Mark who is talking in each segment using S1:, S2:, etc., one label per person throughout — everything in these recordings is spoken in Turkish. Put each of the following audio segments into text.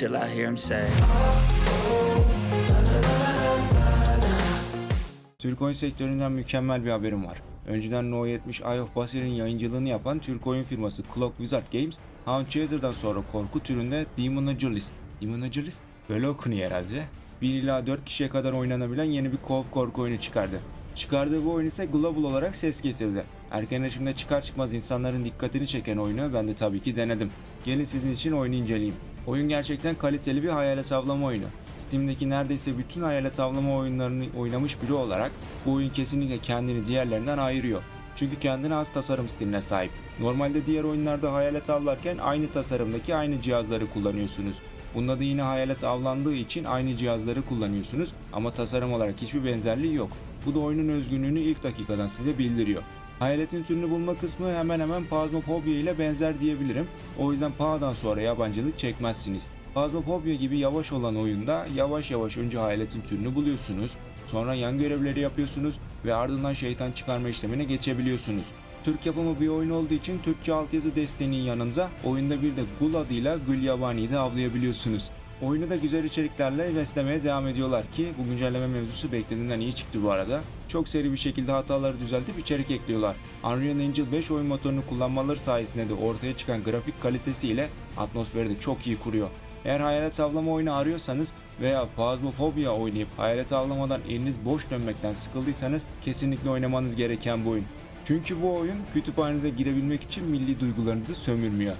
S1: till I hear him say.
S2: Türk oyun sektöründen mükemmel bir haberim var. Önceden No 70 Eye of Basir'in yayıncılığını yapan Türk oyun firması Clock Wizard Games, Hound Chaser'dan sonra korku türünde Demonologist, Demonologist böyle okunuyor herhalde. 1 ila 4 kişiye kadar oynanabilen yeni bir co-op korku oyunu çıkardı. Çıkardığı bu oyun ise global olarak ses getirdi. Erken yaşımda çıkar çıkmaz insanların dikkatini çeken oyunu ben de tabii ki denedim. Gelin sizin için oyunu inceleyeyim. Oyun gerçekten kaliteli bir hayalet avlama oyunu. Steam'deki neredeyse bütün hayalet avlama oyunlarını oynamış biri olarak bu oyun kesinlikle kendini diğerlerinden ayırıyor. Çünkü kendine az tasarım stiline sahip. Normalde diğer oyunlarda hayalet avlarken aynı tasarımdaki aynı cihazları kullanıyorsunuz. Bunda da yine hayalet avlandığı için aynı cihazları kullanıyorsunuz ama tasarım olarak hiçbir benzerliği yok. Bu da oyunun özgünlüğünü ilk dakikadan size bildiriyor. Hayaletin türünü bulma kısmı hemen hemen Phasmophobia ile benzer diyebilirim. O yüzden Pa'dan sonra yabancılık çekmezsiniz. Phasmophobia gibi yavaş olan oyunda yavaş yavaş önce hayaletin türünü buluyorsunuz. Sonra yan görevleri yapıyorsunuz ve ardından şeytan çıkarma işlemine geçebiliyorsunuz. Türk yapımı bir oyun olduğu için Türkçe altyazı desteğinin yanında oyunda bir de Gul adıyla Gülyabani'yi de avlayabiliyorsunuz. Oyunu da güzel içeriklerle beslemeye devam ediyorlar ki bu güncelleme mevzusu beklediğinden iyi çıktı bu arada. Çok seri bir şekilde hataları düzeltip içerik ekliyorlar. Unreal Engine 5 oyun motorunu kullanmaları sayesinde de ortaya çıkan grafik kalitesiyle atmosferi de çok iyi kuruyor. Eğer hayalet avlama oyunu arıyorsanız veya Phasmophobia oynayıp hayalet avlamadan eliniz boş dönmekten sıkıldıysanız kesinlikle oynamanız gereken bu oyun. Çünkü bu oyun kütüphanenize girebilmek için milli duygularınızı sömürmüyor.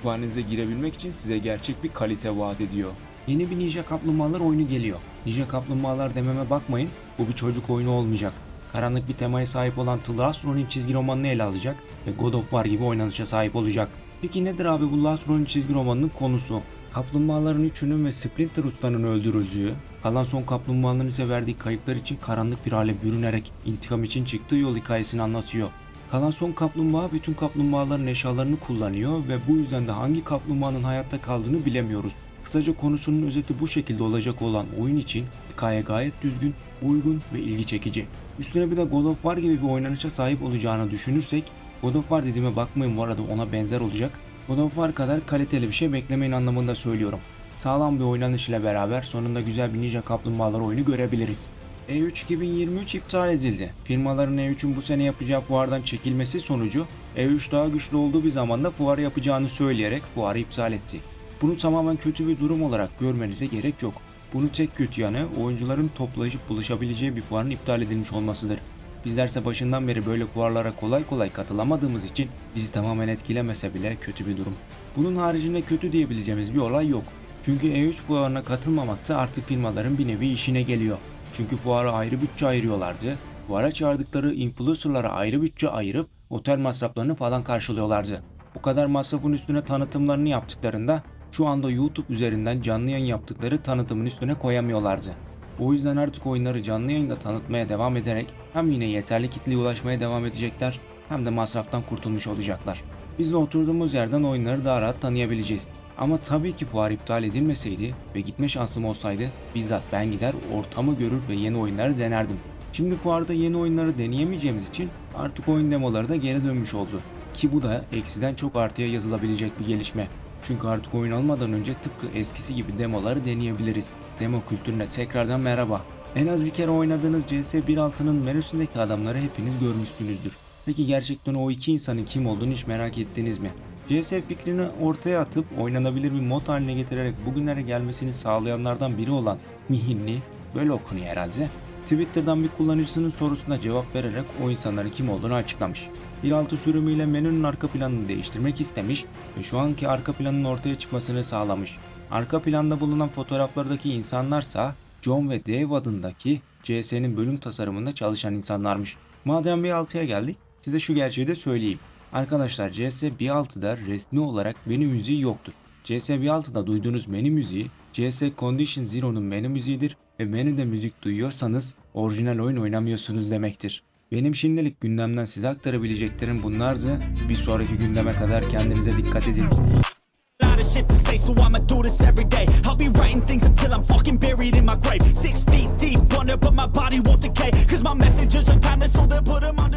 S2: Kütüphanenize girebilmek için size gerçek bir kalite vaat ediyor. Yeni bir Ninja Kaplumbağalar oyunu geliyor. Ninja Kaplumbağalar dememe bakmayın, bu bir çocuk oyunu olmayacak. Karanlık bir temaya sahip olan Last Ronin çizgi romanını ele alacak ve God of War gibi oynanışa sahip olacak. Peki nedir abi bu Last Ronin çizgi romanının konusu? Kaplumbağaların üçünün ve Splinter Usta'nın öldürüldüğü, kalan son kaplumbağaların ise verdiği kayıplar için karanlık bir hale bürünerek intikam için çıktığı yol hikayesini anlatıyor. Kalan son kaplumbağa bütün kaplumbağaların eşyalarını kullanıyor ve bu yüzden de hangi kaplumbağanın hayatta kaldığını bilemiyoruz. Kısaca konusunun özeti bu şekilde olacak olan oyun için hikaye gayet düzgün, uygun ve ilgi çekici. Üstüne bir de God of War gibi bir oynanışa sahip olacağını düşünürsek God of War dediğime bakmayın bu arada ona benzer olacak. God of War kadar kaliteli bir şey beklemeyin anlamında söylüyorum. Sağlam bir oynanış ile beraber sonunda güzel bir Ninja Kaplumbağalar oyunu görebiliriz. E E3 2023 iptal edildi. Firmaların E3'ün bu sene yapacağı fuardan çekilmesi sonucu E3 daha güçlü olduğu bir zamanda fuar yapacağını söyleyerek fuarı iptal etti. Bunu tamamen kötü bir durum olarak görmenize gerek yok. Bunun tek kötü yanı oyuncuların toplaşıp buluşabileceği bir fuarın iptal edilmiş olmasıdır. Bizlerse başından beri böyle fuarlara kolay kolay katılamadığımız için bizi tamamen etkilemese bile kötü bir durum. Bunun haricinde kötü diyebileceğimiz bir olay yok. Çünkü E3 fuarına katılmamak da artık firmaların bir nevi işine geliyor. Çünkü fuara ayrı bütçe ayırıyorlardı. Fuara çağırdıkları influencerlara ayrı bütçe ayırıp otel masraflarını falan karşılıyorlardı. O kadar masrafın üstüne tanıtımlarını yaptıklarında şu anda YouTube üzerinden canlı yayın yaptıkları tanıtımın üstüne koyamıyorlardı. O yüzden artık oyunları canlı yayında tanıtmaya devam ederek hem yine yeterli kitleye ulaşmaya devam edecekler hem de masraftan kurtulmuş olacaklar. Biz de oturduğumuz yerden oyunları daha rahat tanıyabileceğiz. Ama tabii ki fuar iptal edilmeseydi ve gitme şansım olsaydı bizzat ben gider ortamı görür ve yeni oyunları denerdim. Şimdi fuarda yeni oyunları deneyemeyeceğimiz için artık oyun demoları da geri dönmüş oldu. Ki bu da eksiden çok artıya yazılabilecek bir gelişme. Çünkü artık oyun almadan önce tıpkı eskisi gibi demoları deneyebiliriz. Demo kültürüne tekrardan merhaba. En az bir kere oynadığınız CS 1.6'nın menüsündeki adamları hepiniz görmüşsünüzdür. Peki gerçekten o iki insanın kim olduğunu hiç merak ettiniz mi? CS fikrini ortaya atıp oynanabilir bir mod haline getirerek bugünlere gelmesini sağlayanlardan biri olan Mihinli, böyle okunuyor herhalde. Twitter'dan bir kullanıcısının sorusuna cevap vererek o insanların kim olduğunu açıklamış. 1.6 sürümüyle menünün arka planını değiştirmek istemiş ve şu anki arka planın ortaya çıkmasını sağlamış. Arka planda bulunan fotoğraflardaki insanlarsa John ve Dave adındaki CS'nin bölüm tasarımında çalışan insanlarmış. Madem 1.6'ya geldik size şu gerçeği de söyleyeyim. Arkadaşlar CS 1.6'da resmi olarak menü müziği yoktur. CS 1.6'da duyduğunuz menü müziği CS Condition Zero'nun menü müziğidir ve menüde müzik duyuyorsanız orijinal oyun oynamıyorsunuz demektir. Benim şimdilik gündemden size aktarabileceklerim bunlardı. Bir sonraki gündeme kadar kendinize dikkat edin.
S3: shit to say, so I'ma do this every day. I'll be writing things until I'm fucking buried in my grave. Six feet deep under, but my body won't decay. Cause my messages are timeless, so they'll put them on.